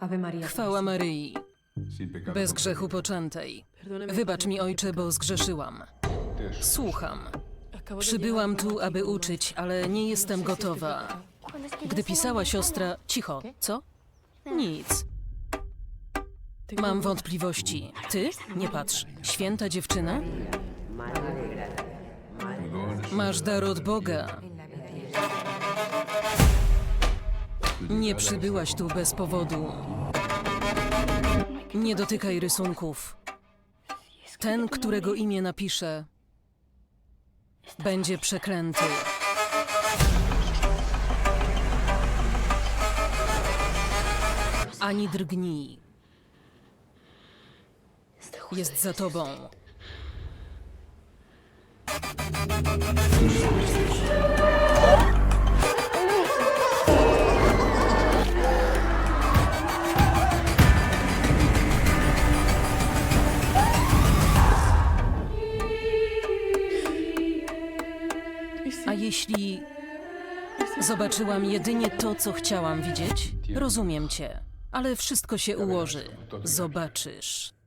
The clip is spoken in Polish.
Ave Maria. Chwała Maryi, bez grzechu poczętej. Wybacz mi, ojcze, bo zgrzeszyłam. Słucham. Przybyłam tu, aby uczyć, ale nie jestem gotowa. Gdy pisała siostra, cicho, co? Nic. Mam wątpliwości. Ty? Nie patrz. Święta dziewczyna? Masz dar od Boga. Nie przybyłaś tu bez powodu. Nie dotykaj rysunków. Ten, którego imię napiszę, będzie przeklęty. Ani drgnij. Jest za tobą. A jeśli zobaczyłam jedynie to, co chciałam widzieć? Rozumiem cię, ale wszystko się ułoży. Zobaczysz.